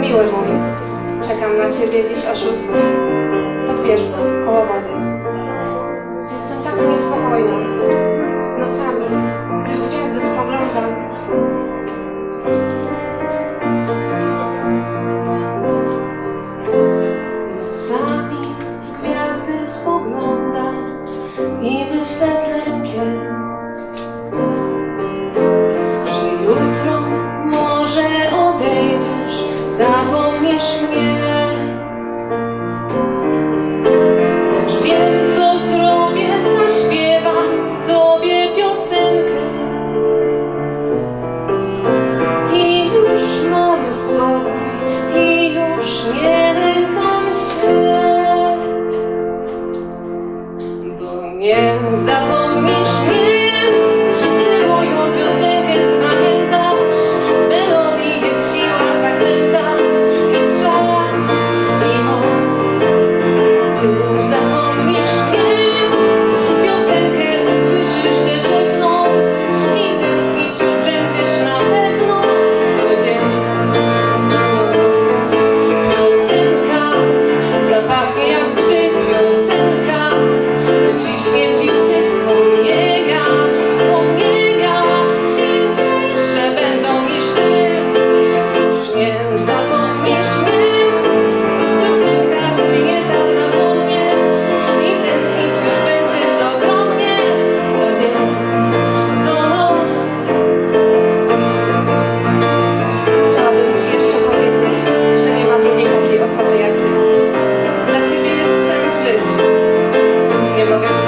Miły mój, czekam na ciebie dziś o szóstej. Pod wierzbą, koło wody. że jutro może odejdziesz, zapomniesz mnie. Nie zapomnisz mnie.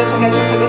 de